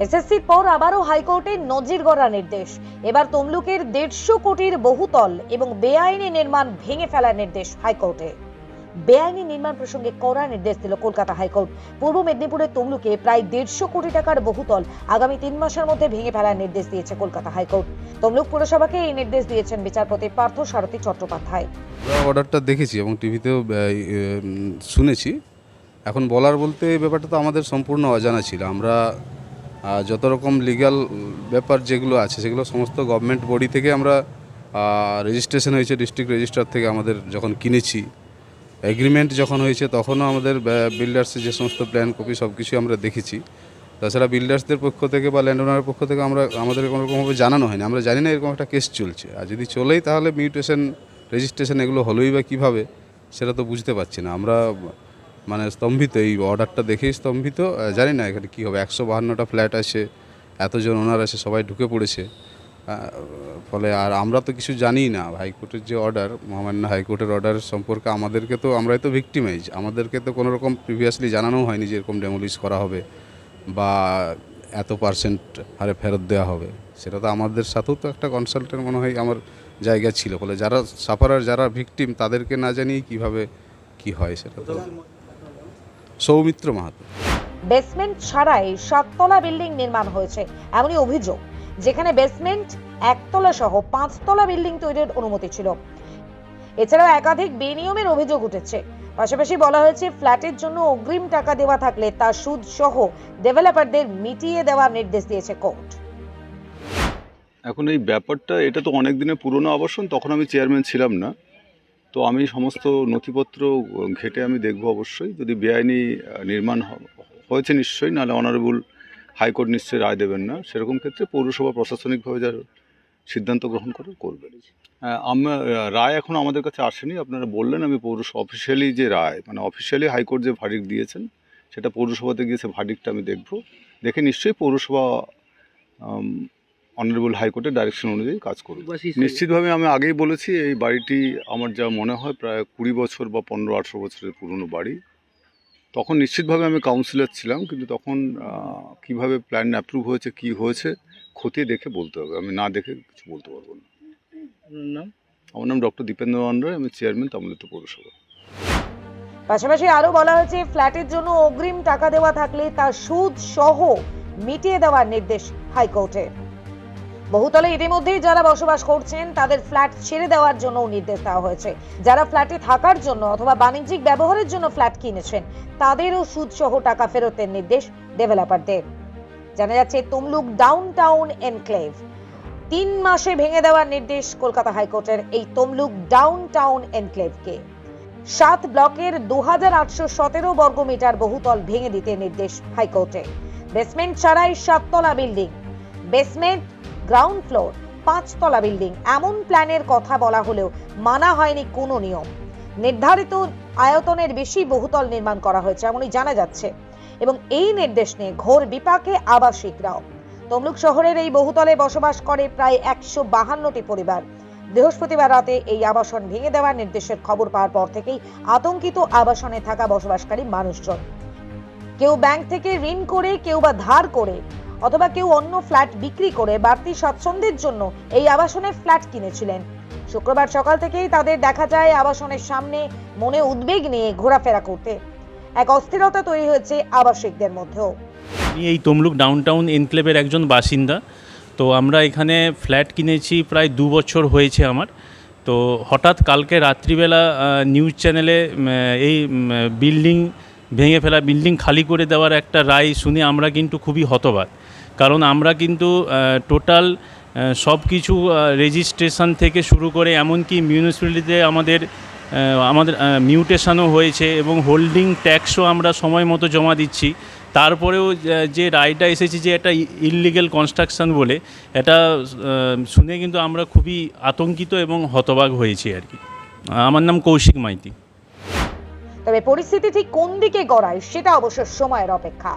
এসএসসির পর আবারও হাইকোর্টের নজির গড়া নির্দেশ। এবার তমলুকের দেড়শো কোটির বহুতল এবং বেআইনি নির্মাণ ভেঙে ফেলার নির্দেশ হাইকোর্টে। বেআইনি নির্মাণ প্রসঙ্গে কড়া নির্দেশ দিল কলকাতা হাইকোর্ট। পূর্ব মেদিনীপুরের তমলুকে প্রায় দেড়শো কোটি টাকার বহুতল আগামী তিন মাসের মধ্যে ভেঙে ফেলার নির্দেশ দিয়েছে কলকাতা হাইকোর্ট। তমলুক পুরসভাকে এই নির্দেশ দিয়েছেন বিচারপতি পার্থ সারথী চট্টোপাধ্যায়। অর্ডারটা দেখেছি এবং টিভিতেও শুনেছি। এখন বলার বলতে ব্যাপারটা তো আমাদের সম্পূর্ণ অজানা ছিল। আমরা যত রকম লিগ্যাল ব্যাপার যেগুলো আছে, সেগুলো সমস্ত গভর্নমেন্ট বডি থেকে আমরা রেজিস্ট্রেশন হয়েছে ডিস্ট্রিক্ট রেজিস্ট্রার থেকে আমাদের যখন কিনেছি। এগ্রিমেন্ট যখন হয়েছে, তখনও আমাদের বিল্ডার্সের যে সমস্ত প্ল্যান কপি সব কিছু আমরা দেখেছি। তাছাড়া বিল্ডার্সদের পক্ষ থেকে বা ল্যান্ড ওনারের পক্ষ থেকে আমরা, আমাদের কোনো রকমভাবে জানানো হয়নি। আমরা জানি না এরকম একটা কেস চলছে। আর যদি চলেই, তাহলে মিউটেশন রেজিস্ট্রেশন এগুলো হলোই বা কীভাবে, সেটা তো বুঝতে পারছি না। আমরা মানে স্তম্ভিত, এই অর্ডারটা দেখেই স্তম্ভিত। জানি না এখানে কী হবে, একশো বাহান্নটা ফ্ল্যাট আছে, এতজন ওনার আছে, সবাই ঢুকে পড়েছে। ফলে আর আমরা তো কিছু জানিই না, হাইকোর্টের যে অর্ডার মহামান্য হাইকোর্টের অর্ডার সম্পর্কে আমাদেরকে তো, আমরাই তো ভিক্টিমাইজ আমাদেরকে তো কোনো রকম প্রিভিয়াসলি জানানো হয়নি যে এরকম ডেমোলিশ করা হবে বা এত পার্সেন্ট হারে ফেরত দেওয়া হবে। সেটা তো আমাদের সাথেও তো একটা কনসাল্টেন্ট মনে হয় আমার জায়গা ছিল। ফলে যারা সাফারার যারা ভিকটিম তাদেরকে না জানিয়ে কীভাবে কি হয় সেটা তো সৌমিত্র মাহাতো। বেসমেন্ট ছাড়াই সাততলা বিল্ডিং নির্মাণ হয়েছে এমনই অভিযোগ যেখানে বেসমেন্ট একতলা সহ পাঁচতলা বিল্ডিং তৈরির অনুমতি ছিল। এছাড়াও একাধিক বেনিয়মের অভিযোগ উঠেছে। পাশাপাশি বলা হয়েছে ফ্ল্যাটের জন্য অগ্রিম টাকা দেওয়া থাকলে তা সুদ সহ ডেভেলপারদের মিটিয়ে দেওয়ার নির্দেশ দিয়েছে কোর্ট। এখন এই ব্যাপারটা এটা তো অনেক দিনের পুরনো আবাসন তখন আমি চেয়ারম্যান ছিলাম না। তো আমি সমস্ত নথিপত্র ঘেটে আমি দেখব অবশ্যই। যদি বেআইনি নির্মাণ হয়েছে নিশ্চয়ই, নাহলে অনারেবল হাইকোর্ট নিশ্চয়ই রায় দেবেন না। সেরকম ক্ষেত্রে পৌরসভা প্রশাসনিকভাবে যার সিদ্ধান্ত গ্রহণ করে, করবে। আমরা রায় এখন আমাদের কাছে আসেনি। আপনারা বললেন আমি পৌরসভা অফিসিয়ালি যে রায় মানে অফিসিয়ালি হাইকোর্ট যে ভার্ডিক্ট দিয়েছেন, সেটা পৌরসভাতে গিয়ে সে ভার্ডিক্টটা আমি দেখব। দেখে নিশ্চয়ই পৌরসভা অনারেবল হাইকোর্টের ডাইরেকশন অনুযায়ী কাজ করবে। নিশ্চিতভাবে আমি আগেই বলেছি এই বাড়িটি আমার যা মনে হয় প্রায় কুড়ি বছর বা পনেরো আঠেরো বছরের পুরনো বাড়ি। তখন নিশ্চিতভাবে আমি কাউন্সিলর ছিলাম কিন্তু তখন কীভাবে প্ল্যান অ্যাপ্রুভ হয়েছে কি হয়েছে খতিয়ে দেখে বলতে হবে। আমি না দেখে কিছু বলতে পারব না। নাম? আমার নাম ডক্টর দীপেন্দ্র রায় আমি চেয়ারম্যান তামিলিত পৌরসভা। পাশাপাশি আরও বলা হয়েছে ফ্ল্যাটের জন্য অগ্রিম টাকা দেওয়া থাকলে তা সুদ সহ মিটিয়ে দেওয়ার নির্দেশ হাইকোর্টের বহুতলে ইতিমধ্যেই যারা বসবাস করছেন, তাদের ফ্ল্যাট ছেড়ে দেওয়ার জন্য নির্দেশ দেওয়া হয়েছে। যারা ফ্ল্যাটে থাকার জন্য অথবা বাণিজ্যিক ব্যবহারের জন্য ফ্ল্যাট কিনেছেন, তাদেরও সুদ সহ টাকা ফেরতের নির্দেশ ডেভেলপারদের। জানা যাচ্ছে, তমলুক ডাউন টাউন এনক্লেভ। তিন মাসে ভেঙে দেওয়ার নির্দেশ কলকাতা হাইকোর্টের এই তমলুক ডাউন টাউন এনক্লেভকে। সাত ব্লকের দু হাজার আটশো সতেরো বর্গমিটার বহুতল ভেঙে দিতে নির্দেশ হাইকোর্টে। বেসমেন্ট ছাড়াই সাততলা বিল্ডিং। বেসমেন্ট গ্রাউন্ড ফ্লোর পাঁচতলা বিল্ডিং এমন প্ল্যানের কথা বলা হলেও মানা হয়নি কোনো নিয়ম। নির্ধারিত আয়তনের বেশি বহুতল নির্মাণ করা হয়েছে এমনই জানা যাচ্ছে। এবং এই নির্দেশ নিয়ে ঘোর বিপাকে আবাসিকরাও। তমলুক শহরের এই বহুতলে বসবাস করে প্রায় একশো বাহান্নটি পরিবার। বৃহস্পতিবার রাতে এই আবাসন ভেঙে দেওয়ার নির্দেশের খবর পাওয়ার পর থেকেই আতঙ্কিত আবাসনে থাকা বসবাসকারী মানুষজন। কেউ ব্যাংক থেকে ঋণ করে, কেউ বা ধার করে অথবা কেউ অন্য ফ্ল্যাট বিক্রি করে বাড়তি স্বাচ্ছন্দ্যের জন্য এই আবাসনে ফ্ল্যাট কিনেছিলেন। শুক্রবার সকাল থেকেই তাদের দেখা যায় আবাসনের সামনে মনে উদ্বেগ নিয়ে ঘোরাফেরা করতে। এক অস্থিরতা তৈরি হয়েছে আবাসিকদের মধ্যেও। আমি এই তমলুক ডাউনটাউন এনক্লেভের একজন বাসিন্দা। তো আমরা এখানে ফ্ল্যাট কিনেছি প্রায় দু বছর হয়েছে আমার। তো হঠাৎ কালকে রাত্রিবেলা নিউজ চ্যানেলে এই বিল্ডিং ভেঙে ফেলা বিল্ডিং খালি করে দেওয়ার একটা রায় শুনে আমরা কিন্তু খুবই হতবাক। কারণ আমরা কিন্তু টোটাল সব কিছু রেজিস্ট্রেশন থেকে শুরু করে এমনকি মিউনিসিপ্যালিটিতে আমাদের আমাদের মিউটেশনও হয়েছে এবং হোল্ডিং ট্যাক্সও আমরা সময় মতো জমা দিচ্ছি। তারপরেও যে- রায়টা এসেছে যে এটা ইললিগেল কনস্ট্রাকশন বলে, এটা শুনে কিন্তু আমরা খুবই আতঙ্কিত এবং হতবাক হয়েছি আর কি। আমার নাম কৌশিক মাইতি। তবে পরিস্থিতি ঠিক কোন দিকে গড়ায়, সেটা অবশ্য সময়ের অপেক্ষা।